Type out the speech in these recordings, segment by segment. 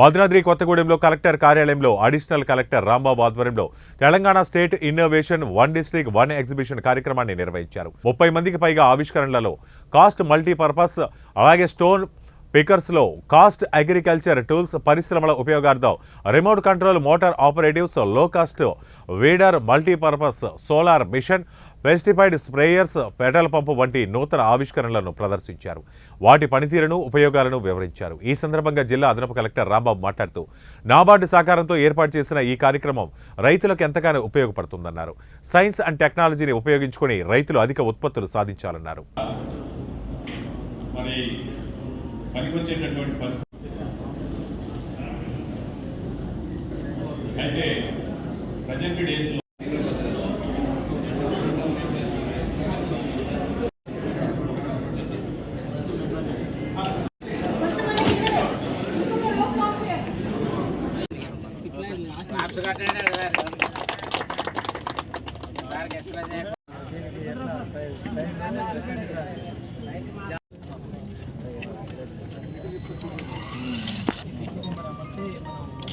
భద్రాద్రి కొత్తగూడెంలో కలెక్టర్ కార్యాలయంలో additional collector Rambabu ఆధ్వర్యంలో Telangana state innovation one district one exhibition కార్యక్రమాన్ని నిర్వహించారు. ముప్పై మందికి పైగా ఆవిష్కరణలలో కాస్ట్ మల్టీపర్పస్ అలాగే స్టోన్ పికర్స్లో కాస్ట్ అగ్రికల్చర్ టూల్స్ పరిశ్రమల ఉపయోగార్థం remote control motor ఆపరేటివ్స్లో cost weeder multipurpose solar machine pesticide sprayers petrol pump వంటి నూతన ఆవిష్కరణలను ప్రదర్శించారు. వాటి పనితీరును ఉపయోగాలను వివరించారు. ఈ సందర్భంగా జిల్లా అదనపు కలెక్టర్ రాంబాబు మాట్లాడుతూ నాబార్డు సహకారంతో ఏర్పాటు చేసిన ఈ కార్యక్రమం రైతులకు ఎంతగానో ఉపయోగపడుతుందన్నారు. సైన్స్ అండ్ టెక్నాలజీని ఉపయోగించుకొని రైతులు అధిక ఉత్పత్తులు సాధించాలన్నారు. మరి పనికొచ్చేటటువంటి పరిస్థితి. అయితే ప్రజెంట్ డేస్లో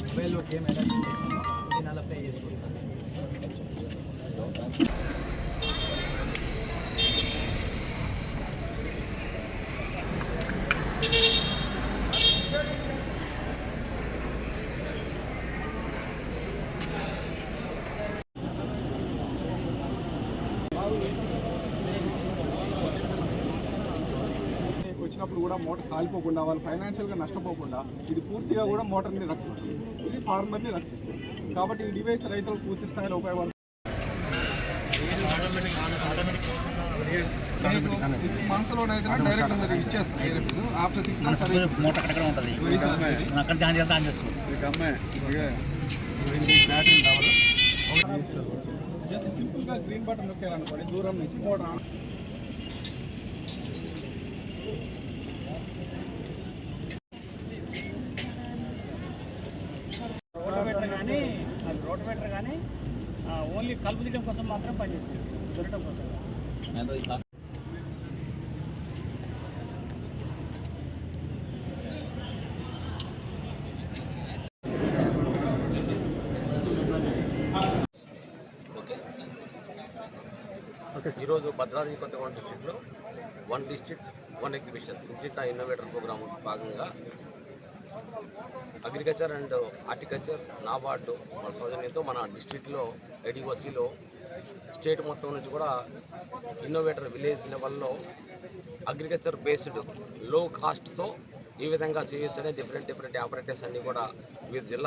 మొబైల్లో గేమ్ ఎలా చేసామో వచ్చినప్పుడు కూడా మోటార్ కాలిపోకుండా వాళ్ళు ఫైనాన్షియల్గా నష్టపోకుండా ఇది పూర్తిగా కూడా మోటార్ని రక్షిస్తుంది. ఇది ఫార్మర్ని రక్షిస్తుంది. కాబట్టి ఈ డివైస్ రైతులకు పూర్తి స్థాయిలో ఉపయోగపడుతుంది సిక్స్ డైరెక్ట్ ఇచ్చేస్తాను ఆఫ్టర్ మంత్స్ సర్వీస్ మోటార్ అక్కడ ఉంటుంది. అక్కడ జాయిన్ చేస్తే ఆన్ చేసుకోవచ్చు. బ్యాటరీ కావాలి. జస్ట్ సింపుల్గా గ్రీన్ బటన్ నొక్కారనుకోండి దూరం నుంచి మోటార్ ఆన్ రోటోమీటర్ కానీ అది కానీ ఓన్లీ కలుపు తీయడం కోసం మాత్రం పనిచేసేది. దొరకడం కోసం. ఈరోజు భద్రాద్రి కొత్తగూడెం డిస్టిక్లో వన్ డిస్ట్రిక్ట్ వన్ ఎగ్జిబిషన్ ఇంటింటా ఇన్నోవేటర్ ప్రోగ్రామ్ భాగంగా అగ్రికల్చర్ అండ్ హార్టికల్చర్ నాబార్డు మన సౌజన్యంతో మన డిస్టిక్లో ఎడిఓసిలో స్టేట్ మొత్తం నుంచి కూడా ఇన్నోవేటర్ విలేజ్ లెవెల్లో అగ్రికల్చర్ బేస్డ్లో కాస్ట్తో ఈ విధంగా చేయొచ్చు అనే డిఫరెంట్ డిఫరెంట్ ఆపరేటర్స్ అన్నీ కూడా వివిధ జిల్లా